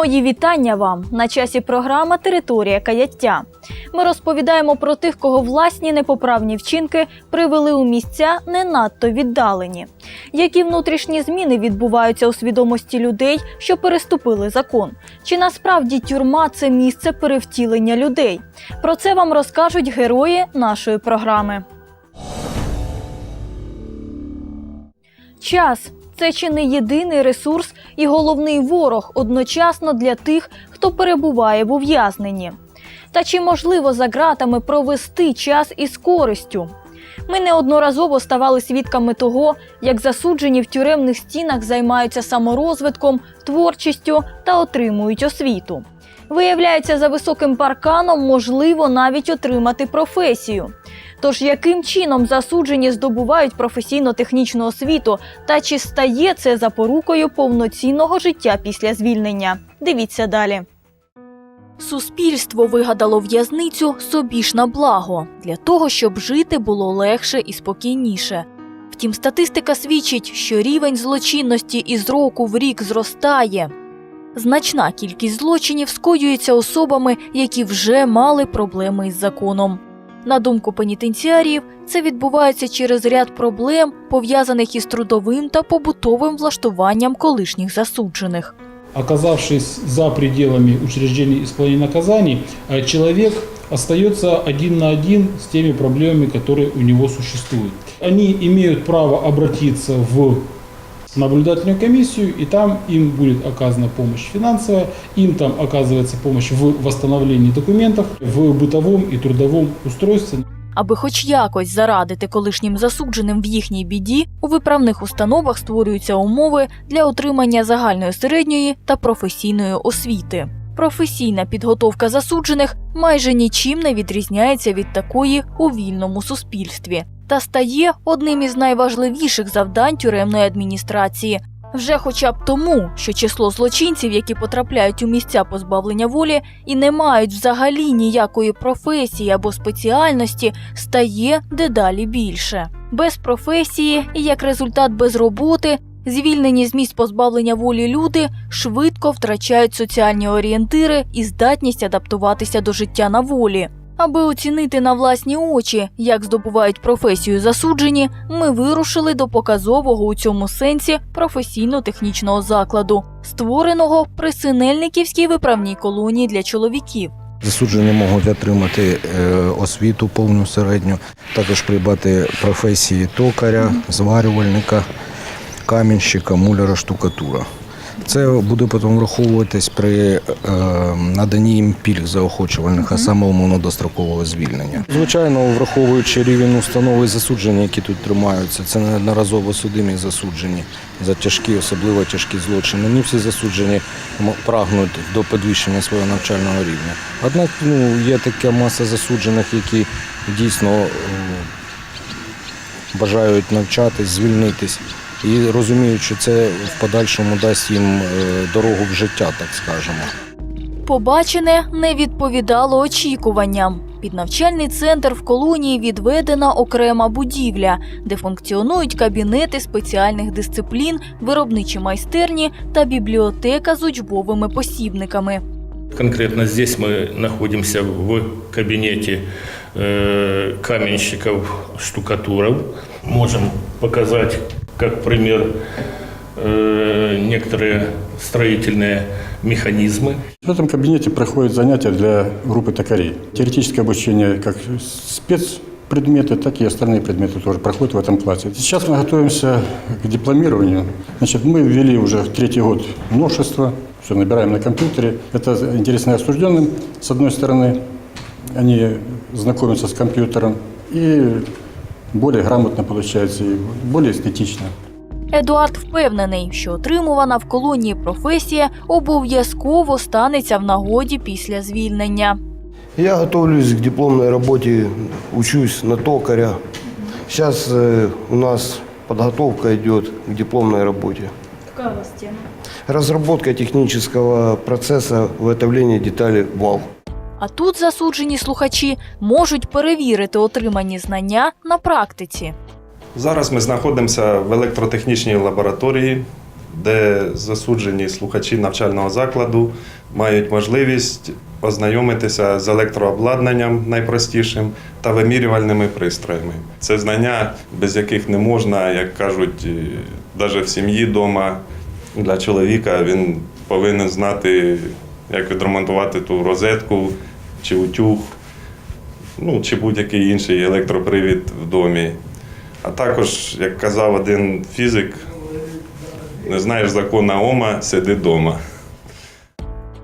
Мої вітання вам на часі програма Територія каяття. Ми розповідаємо про тих, кого власні непоправні вчинки привели у місця не надто віддалені. Які внутрішні зміни відбуваються у свідомості людей, що переступили закон? Чи насправді тюрма це місце перевтілення людей? Про це вам розкажуть герої нашої програми. Час це чи не єдиний ресурс і головний ворог одночасно для тих, хто перебуває в ув'язненні. Та чи можливо за ґратами провести час із користю? Ми неодноразово ставали свідками того, як засуджені в тюремних стінах займаються саморозвитком, творчістю та отримують освіту. Виявляється, за високим парканом можливо навіть отримати професію. Тож яким чином засуджені здобувають професійно-технічну освіту та чи стає це запорукою повноцінного життя після звільнення? Дивіться далі. Суспільство вигадало в'язницю собі ж на благо для того, щоб жити було легше і спокійніше. Втім, статистика свідчить, що рівень злочинності із року в рік зростає. Значна кількість злочинів скоюється особами, які вже мали проблеми із законом. На думку пенітенціаріїв, це відбувається через ряд проблем, пов'язаних із трудовим та побутовим влаштуванням колишніх засуджених. Оказавшись за пределами учреждений исполнения наказаний, э, человек остается один на один с теми проблемами, которые у него существуют. Они имеют право обратиться в наблюдательную комиссию, и там им будет оказана помощь финансовая, им там оказывается помощь в восстановлении документов, в бытовом и трудовом устройстве. Аби хоч якось зарадити колишнім засудженим в їхній біді, у виправних установах створюються умови для отримання загальної середньої та професійної освіти. Професійна підготовка засуджених майже нічим не відрізняється від такої у вільному суспільстві та стає одним із найважливіших завдань тюремної адміністрації. Вже хоча б тому, що число злочинців, які потрапляють у місця позбавлення волі і не мають взагалі ніякої професії або спеціальності, стає дедалі більше. Без професії і як результат без роботи, звільнені з місць позбавлення волі люди швидко втрачають соціальні орієнтири і здатність адаптуватися до життя на волі. Аби оцінити на власні очі, як здобувають професію засуджені, ми вирушили до показового у цьому сенсі професійно-технічного закладу, створеного при Синельниківській виправній колонії для чоловіків. Засуджені можуть отримати е, освіту повну середню, також придбати професії токаря, зварювальника, камінщика, муляра, штукатура. Це буде потім враховуватись при е, наданні їм пільг заохочувальних, а саме умовно дострокового звільнення. Звичайно, враховуючи рівень установи засудження, які тут тримаються, це неодноразово судимі засуджені за тяжкі, особливо тяжкі злочини. Не всі засуджені прагнуть до підвищення свого навчального рівня. Однак ну, є така маса засуджених, які дійсно е, бажають навчатись, звільнитись. І розуміють, що це в подальшому дасть їм е, дорогу в життя, так скажемо. Побачене не відповідало очікуванням. Під навчальний центр в колонії відведена окрема будівля, де функціонують кабінети спеціальних дисциплін, виробничі майстерні та бібліотека з учбовими посібниками. Конкретно здесь мы находимся в кабинете э, каменщиков, штукатуров. Можем показать, как пример, э, некоторые строительные механизмы. В этом кабинете проходят занятия для группы токарей. Теоретическое обучение как спецпредметы, так и остальные предметы тоже проходят в этом классе. Сейчас мы готовимся к дипломированию. Значит, мы ввели уже в третий год множество, все набираем на компьютере. Это интересно осужденным. С одной стороны, они знакомятся с компьютером и более грамотно получается, и более эстетично. Едуард впевнений, що отримувана в колонії професія обов'язково станеться в нагоді після звільнення. Я готовлюсь к дипломной работе, учусь на токаря. Сейчас э, у нас подготовка идет к дипломной работе. Яка у вас тема? Разработка технического процесса выготовления деталей вал. А тут засуджені слухачі можуть перевірити отримані знання на практиці. Зараз ми знаходимося в електротехнічній лабораторії, де засуджені слухачі навчального закладу мають можливість ознайомитися з електрообладнанням найпростішим та вимірювальними пристроями. Це знання, без яких не можна, як кажуть, навіть в сім'ї вдома для чоловіка він повинен знати, як відремонтувати ту розетку чи утюг, ну, чи будь-який інший електропривід в домі. А також, як казав один фізик, не знаєш закона Ома, сиди вдома.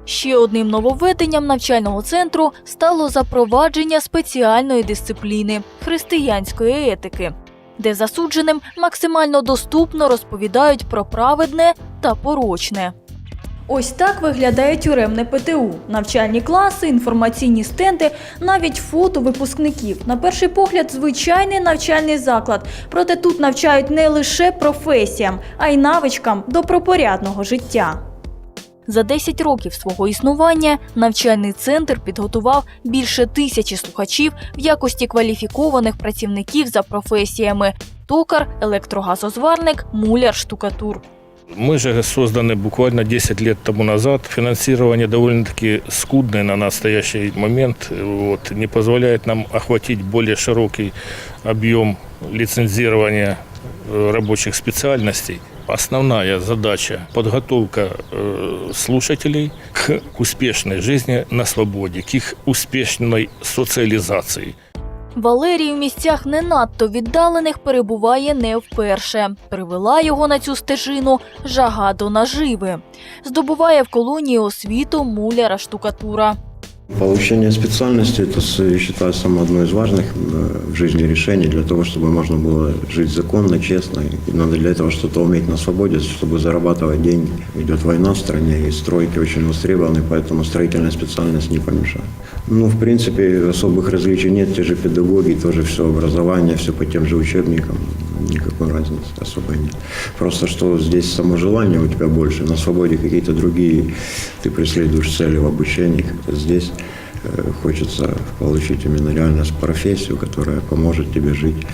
Ще одним нововведенням навчального центру стало запровадження спеціальної дисципліни християнської етики, де засудженим максимально доступно розповідають про праведне та порочне. Ось так виглядає тюремне ПТУ. Навчальні класи, інформаційні стенди, навіть фото випускників. На перший погляд, звичайний навчальний заклад. Проте тут навчають не лише професіям, а й навичкам добропорядного життя. За 10 років свого існування навчальний центр підготував більше тисячі слухачів в якості кваліфікованих працівників за професіями: токар, електрогазозварник, муляр, штукатур. Мы же созданы буквально 10 лет тому назад. Финансирование довольно-таки скудное на настоящий момент. Вот, не позволяет нам охватить более широкий объем лицензирования э, рабочих специальностей. Основная задача – подготовка э, слушателей к успешной жизни на свободе, к их успешной социализации. Валерій в місцях не надто віддалених перебуває не вперше. Привела його на цю стежину жага до наживи. Здобуває в колонії освіту муляра штукатура. Получение специальности – это, с- я считаю, самое одно из важных э, в жизни решений для того, чтобы можно было жить законно, честно. И надо для этого что-то уметь на свободе, чтобы зарабатывать деньги. Идет война в стране, и стройки очень востребованы, поэтому строительная специальность не помешает. Ну, в принципе, особых различий нет. Те же педагоги, тоже все образование, все по тем же учебникам. Никакой разницы особой нет. Просто что здесь само желание у тебя больше, на свободе какие-то другие, ты преследуешь цели в обучении. Как-то здесь э, хочется получить именно реально профессию, которая поможет тебе жить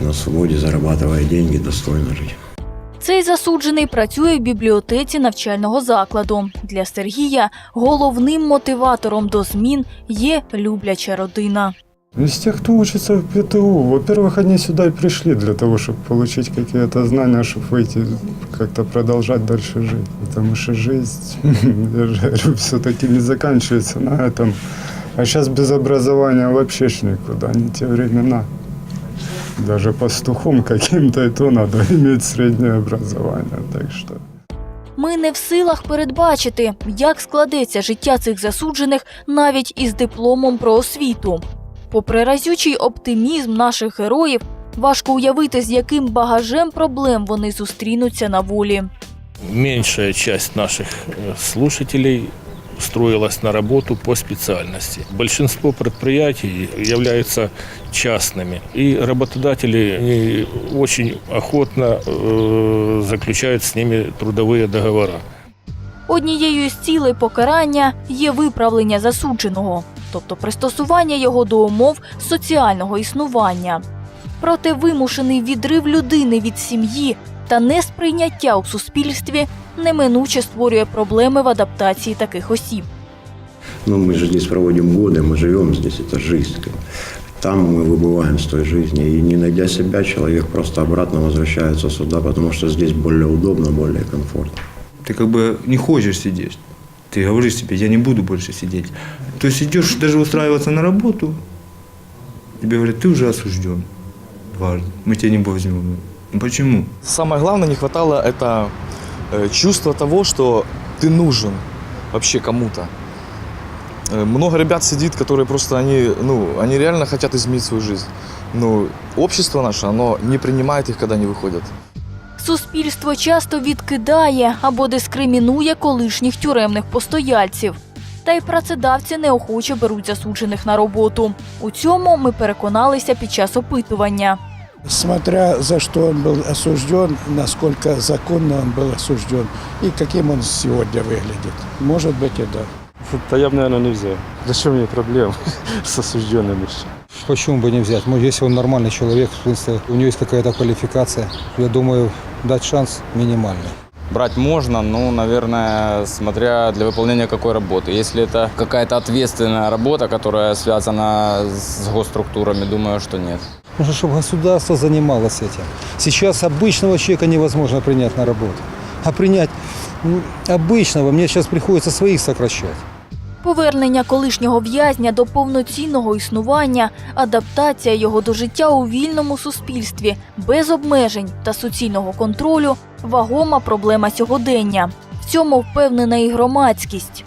на свободе, зарабатывая деньги, достойно жить. Цей засуджений працює в бібліотеці навчального закладу. Для Сергія головним мотиватором до змін є любляча родина. Из тех, кто учится в ПТУ, во-первых, они сюда и пришли для того, чтобы получить какие-то знания, чтобы выйти, как-то продолжать дальше жить. Потому что жизнь, я же говорю, все-таки не заканчивается на этом. А сейчас без образования вообще ж никуда, не те времена. Даже пастухом каким-то и то надо иметь среднее образование. Так что Ми не в силах передбачити, як складеться життя цих засуджених навіть із дипломом про освіту. Попри разючий оптимізм наших героїв, важко уявити, з яким багажем проблем вони зустрінуться на волі. Меньшая часть наших э, слушателей устроилась на работу по специальности. Большинство предприятий являются частными, и работодатели они очень охотно э, заключают с ними трудовые договора. Однією з цілей покарання є виправлення засудженого, тобто пристосування його до умов соціального існування. Проте вимушений відрив людини від сім'ї та несприйняття у суспільстві неминуче створює проблеми в адаптації таких осіб. Ну, мы же здесь проводим годы, мы живем здесь, это жизнь. как бы. Там мы выбываем с той жизни, и не найдя себя, человек просто обратно возвращается сюда, потому что здесь более удобно, более комфортно. Ты как бы не хочешь сидеть. Ты говоришь себе, я не буду больше сидеть. То есть идешь даже устраиваться на работу, тебе говорят, ты уже осужден дважды, мы тебя не возьмем. Ну почему? Самое главное, не хватало это э, чувство того, что ты нужен вообще кому-то. Э, Много ребят сидит, которые просто, они, ну, они реально хотят изменить свою жизнь. Но общество наше, оно не принимает их, когда они выходят. Суспільство часто відкидає або дискримінує колишніх тюремних постояльців. Та й працедавці неохоче беруть засуджених на роботу. У цьому ми переконалися під час опитування. Смотря за что он был осужден, насколько законно он был осужден и каким он сегодня выглядит. Может быть и да. Да я бы, наверное, не взял. Зачем мне проблем с осужденными? Почему бы не взять? Ну, если он нормальный человек, в смысле, у него есть какая-то квалификация, я думаю, дать шанс минимальный. Брать можно, ну, наверное, смотря для выполнения какой работы. Если это какая-то ответственная работа, которая связана с госструктурами, думаю, что нет. Нужно, чтобы государство занималось этим. Сейчас обычного человека невозможно принять на работу. А принять обычного мне сейчас приходится своих сокращать. Повернення колишнього в'язня до повноцінного існування, адаптація його до життя у вільному суспільстві, без обмежень та суцільного контролю вагома проблема сьогодення. В цьому впевнена і громадськість.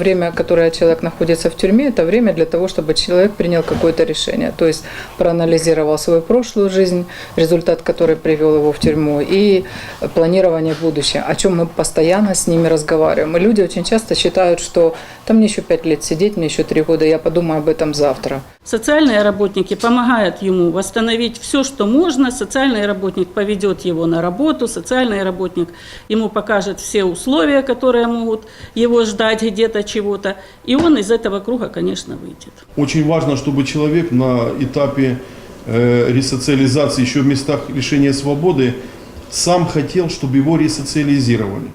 Время, которое человек находится в тюрьме, это время для того, чтобы человек принял какое-то решение. То есть проанализировал свою прошлую жизнь, результат которой привел его в тюрьму, и планирование будущего, о чем мы постоянно с ними разговариваем. И люди очень часто считают, что там мне еще пять лет сидеть, мне еще три года, я подумаю об этом завтра. Социальные работники помогают ему восстановить все, что можно. Социальный работник поведет его на работу, социальный работник ему покажет все условия, которые могут его ждать где-то чего-то. И он из этого круга, конечно, выйдет. Очень важно, чтобы человек на этапе э, ресоциализации, еще в местах лишения свободы, сам хотел, чтобы его ресоциализировали.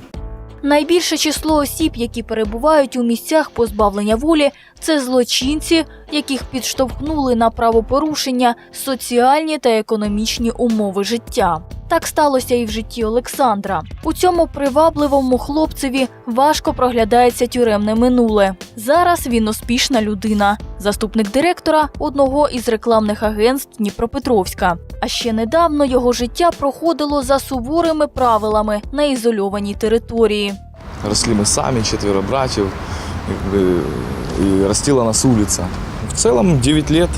Найбільше число осіб, які перебувають у місцях позбавлення волі, це злочинці, яких підштовхнули на правопорушення соціальні та економічні умови життя. Так сталося і в житті Олександра. У цьому привабливому хлопцеві важко проглядається тюремне минуле. Зараз він успішна людина, заступник директора одного із рекламних агентств Дніпропетровська. А ще недавно його життя проходило за суворими правилами на ізольованій території. Росли мы сами, четверо братьев, как бы, и растила нас улица. В целом 9 лет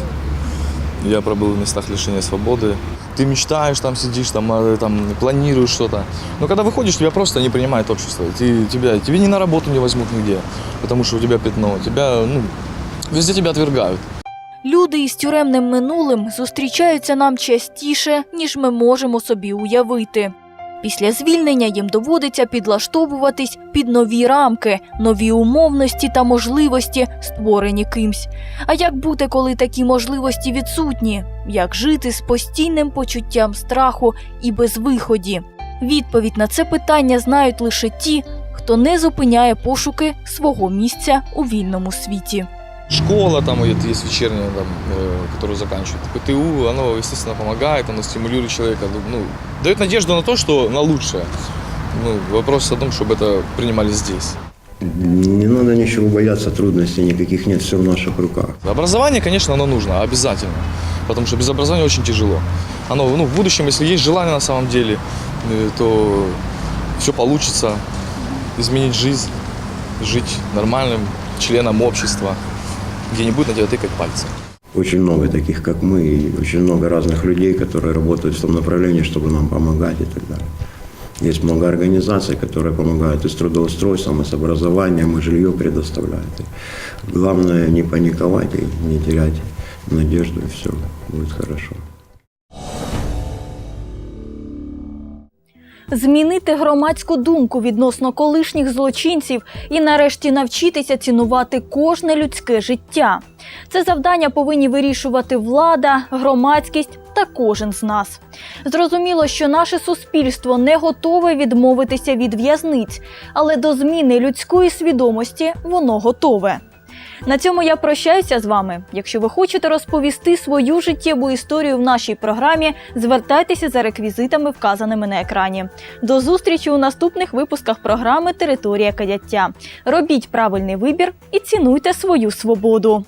я пробыл в местах лишения свободы. Ты мечтаешь, там сидишь, там, э, там планируешь что-то. Но когда выходишь, тебя просто не принимает общество. Ты, тебя, тебе ни на работу не возьмут нигде, потому что у тебя пятно. Тебя, ну, везде тебя отвергают. Люди із тюремним минулим зустрічаються нам частіше, ніж ми можемо собі уявити. Після звільнення їм доводиться підлаштовуватись під нові рамки, нові умовності та можливості, створені кимсь. А як бути, коли такі можливості відсутні? Як жити з постійним почуттям страху і безвиході? Відповідь на це питання знають лише ті, хто не зупиняє пошуки свого місця у вільному світі. Школа там есть вечерняя, там, э, которую заканчивает. ПТУ, оно, естественно, помогает, оно стимулирует человека, ну, дает надежду на то, что на лучшее. Ну, вопрос о том, чтобы это принимали здесь. Не надо ничего бояться, трудностей никаких нет, все в наших руках. Образование, конечно, оно нужно, обязательно. Потому что без образования очень тяжело. Оно, ну, в будущем, если есть желание на самом деле, э, то все получится. Изменить жизнь, жить нормальным членом общества, где не будет на тебя тыкать пальцем. Очень много таких, как мы, и очень много разных людей, которые работают в том направлении, чтобы нам помогать и так далее. Есть много организаций, которые помогают и с трудоустройством, и с образованием, и жилье предоставляют. И главное не паниковать и не терять надежду, и все будет хорошо. Змінити громадську думку відносно колишніх злочинців і нарешті навчитися цінувати кожне людське життя. Це завдання повинні вирішувати влада, громадськість та кожен з нас. Зрозуміло, що наше суспільство не готове відмовитися від в'язниць, але до зміни людської свідомості воно готове. На цьому я прощаюся з вами. Якщо ви хочете розповісти свою життєву історію в нашій програмі, звертайтеся за реквізитами, вказаними на екрані. До зустрічі у наступних випусках програми Територія каяття. Робіть правильний вибір і цінуйте свою свободу.